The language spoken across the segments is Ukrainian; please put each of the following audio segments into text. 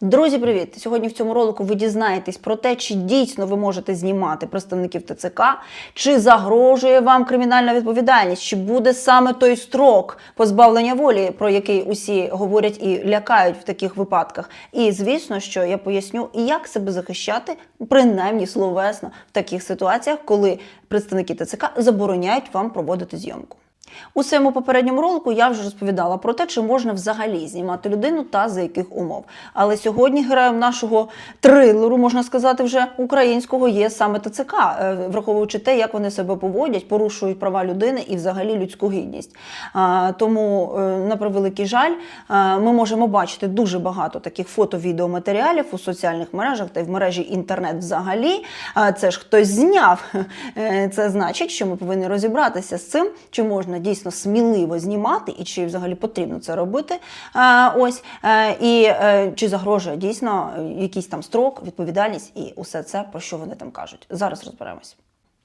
Друзі, привіт! Сьогодні в цьому ролику ви дізнаєтесь про те, чи дійсно ви можете знімати представників ТЦК, чи загрожує вам кримінальна відповідальність, чи буде саме той строк позбавлення волі, про який усі говорять і лякають в таких випадках. І звісно, що я поясню, як себе захищати, принаймні словесно, в таких ситуаціях, коли представники ТЦК забороняють вам проводити зйомку. У своєму попередньому ролику я вже розповідала про те, чи можна взагалі знімати людину та за яких умов. Але сьогодні героєм нашого трилеру, можна сказати, вже українського є саме ТЦК, е, враховуючи те, як вони себе поводять, порушують права людини і взагалі людську гідність. Тому, е, на превеликий жаль, е, ми можемо бачити дуже багато таких фото-відеоматеріалів у соціальних мережах та й в мережі інтернет взагалі. Це ж хтось зняв. Це значить, що ми повинні розібратися з цим, чи можна дійсно сміливо знімати, і чи взагалі потрібно це робити. Е, Ось Е, і е, чи загрожує дійсно якийсь там строк, відповідальність і усе це про що вони там кажуть. Зараз розберемось.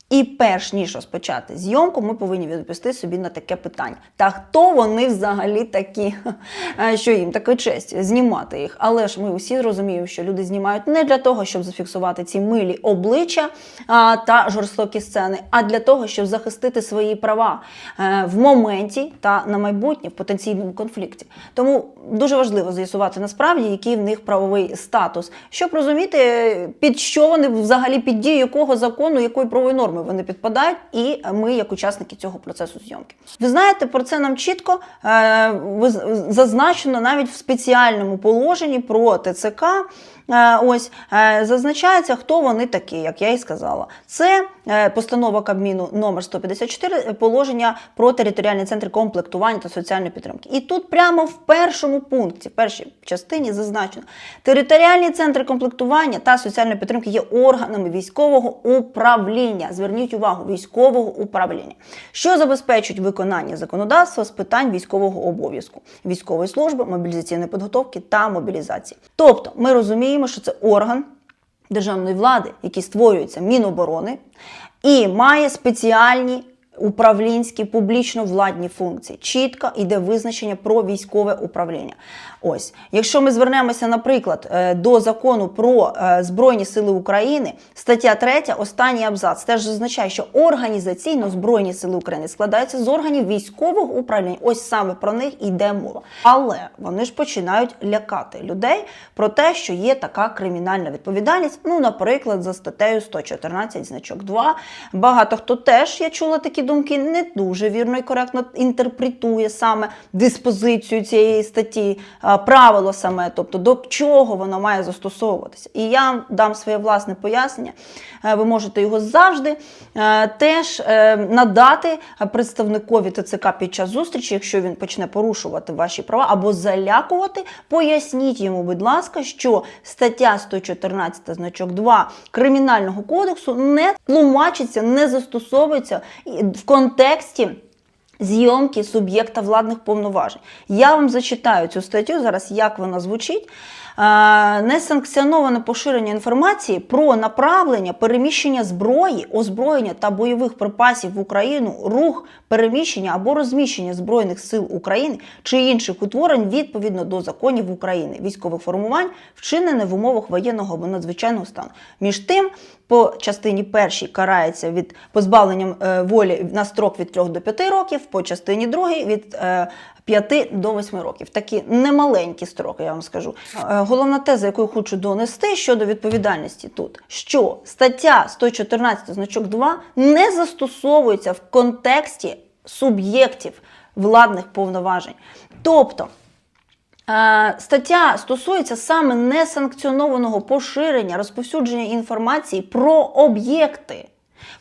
І перш ніж розпочати зйомку, ми повинні відповісти собі на таке питання: та хто вони взагалі такі, що їм така честь знімати їх? Але ж ми усі розуміємо, що люди знімають не для того, щоб зафіксувати ці милі обличчя та жорстокі сцени, а для того, щоб захистити свої права е, в моменті та на майбутнє в потенційному конфлікті. Тому дуже важливо з'ясувати насправді, який в них правовий статус, щоб розуміти, під що вони взагалі під дію якого закону, якої правової норми вони підпадають, і ми, як учасники цього процесу зйомки. Ви знаєте, про це нам чітко е, зазначено навіть в спеціальному положенні про ТЦК. Е, Ось е, зазначається, хто вони такі, як я і сказала. Це е, постанова Кабміну номер 154, е, положення про територіальні центри комплектування та соціальної підтримки. І тут прямо в першому пункті, в першій частині зазначено: територіальні центри комплектування та соціальної підтримки є органами військового управління. Зверніть увагу, військового управління, що забезпечують виконання законодавства з питань військового обов'язку, військової служби, мобілізаційної підготовки та мобілізації. Тобто, ми розуміємо, що це орган державної влади, який створюється Міноборони, і має спеціальні управлінські публічно-владні функції. Чітко йде визначення про військове управління. Ось, якщо ми звернемося, наприклад, е, до закону про е, Збройні Сили України, стаття 3, останній абзац, теж зазначає, що організаційно Збройні Сили України складаються з органів військового управління. Ось саме про них йде мова. Але вони ж починають лякати людей про те, що є така кримінальна відповідальність. Ну, наприклад, за статтею 114 значок 2. Багато хто теж я чула такі думки, не дуже вірно і коректно інтерпретує саме диспозицію цієї статті, правило саме, тобто до чого воно має застосовуватися. І я дам своє власне пояснення. Е, Ви можете його завжди е, теж е, надати представникові ТЦК під час зустрічі, якщо він почне порушувати ваші права або залякувати, поясніть йому, будь ласка, що стаття 114 значок 2 Кримінального кодексу не тлумачиться, не застосовується в контексті. Зйомки суб'єкта владних повноважень. Я вам зачитаю цю статтю зараз, як вона звучить. Несанкціоноване поширення інформації про направлення, переміщення зброї, озброєння та бойових припасів в Україну, рух, переміщення або розміщення Збройних сил України чи інших утворень відповідно до законів України, військових формувань, вчинене в умовах воєнного або надзвичайного стану. Між тим, по частині першій карається від позбавленням е, волі на строк від 3 до 5 років, по частині другій від е, 5 до 8 років. Такі немаленькі строки, я вам скажу. Е, Головна теза, яку я хочу донести щодо відповідальності тут, що стаття 114 значок 2 не застосовується в контексті суб'єктів владних повноважень. Тобто, Е, Стаття стосується саме несанкціонованого поширення, розповсюдження інформації про об'єкти.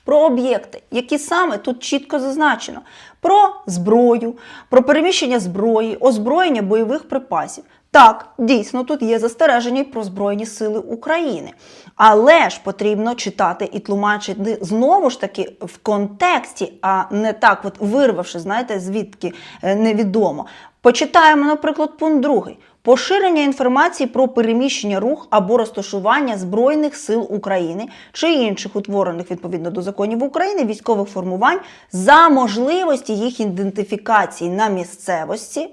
Про об'єкти, які саме тут чітко зазначено: про зброю, про переміщення зброї, озброєння бойових припасів. Так, дійсно, тут є застереження про Збройні Сили України. Але ж потрібно читати і тлумачити знову ж таки в контексті, а не так, от вирвавши, знаєте, звідки е, невідомо. Почитаємо, наприклад, пункт другий. Поширення інформації про переміщення рух або розташування Збройних сил України чи інших утворених відповідно до законів України військових формувань за можливості їх ідентифікації на місцевості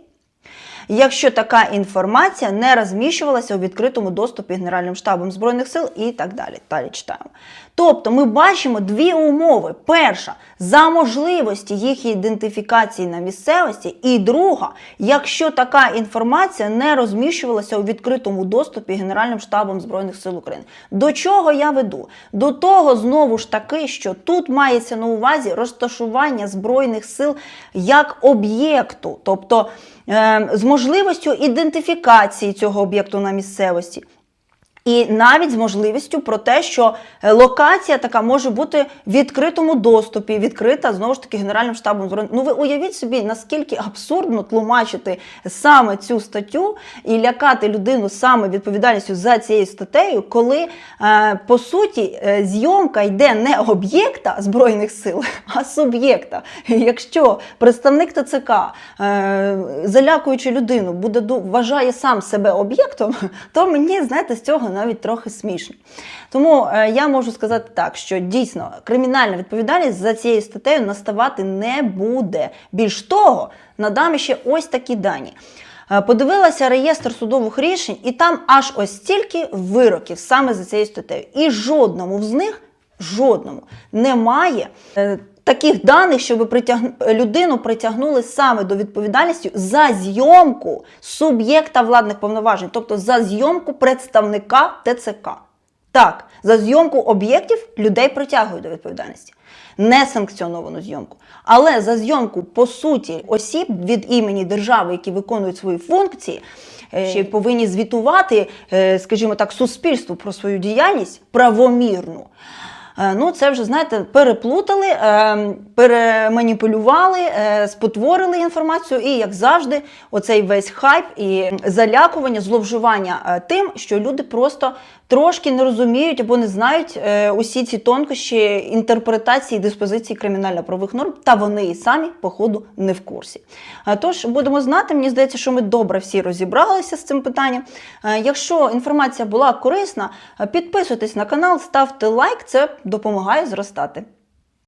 якщо така інформація не розміщувалася у відкритому доступі Генеральним штабом Збройних сил і так далі. Далі читаємо. Тобто ми бачимо дві умови: перша за можливості їх ідентифікації на місцевості, і друга, якщо така інформація не розміщувалася у відкритому доступі Генеральним штабом Збройних сил України. До чого я веду? До того знову ж таки, що тут мається на увазі розташування збройних сил як об'єкту, тобто з можливістю ідентифікації цього об'єкту на місцевості. І навіть з можливістю про те, що е, локація така може бути в відкритому доступі, відкрита знову ж таки Генеральним штабом. Ну ви уявіть собі, наскільки абсурдно тлумачити саме цю статтю і лякати людину саме відповідальністю за цією статтею, коли е, по суті е, зйомка йде не об'єкта збройних сил, а суб'єкта. Якщо представник ТЦК, залякуючи людину, буде вважає сам себе об'єктом, то мені знаєте з цього навіть трохи смішно. Тому е, я можу сказати так, що дійсно кримінальна відповідальність за цією статтею наставати не буде. Більш того, надам ще ось такі дані. Е, Подивилася реєстр судових рішень, і там аж ось стільки вироків саме за цією статтею. І жодному з них, жодному, немає. Таких даних, щоб притяг... людину притягнули саме до відповідальності за зйомку суб'єкта владних повноважень, тобто за зйомку представника ТЦК. Так, за зйомку об'єктів людей притягують до відповідальності. Несанкціоновану зйомку. Але за зйомку, по суті, осіб від імені держави, які виконують свої функції, е, ще повинні звітувати, е, скажімо так, суспільству про свою діяльність правомірну. Е, Ну, це вже знаєте, переплутали, е, переманіпулювали, е, спотворили інформацію, і як завжди, оцей весь хайп і залякування, зловживання тим, що люди просто трошки не розуміють або не знають е, усі ці тонкощі інтерпретації диспозиції кримінально-правових норм, та вони і самі, походу, не в курсі. Е, Тож будемо знати, мені здається, що ми добре всі розібралися з цим питанням. Е, Якщо інформація була корисна, е, підписуйтесь на канал, ставте лайк, це допомагає зростати.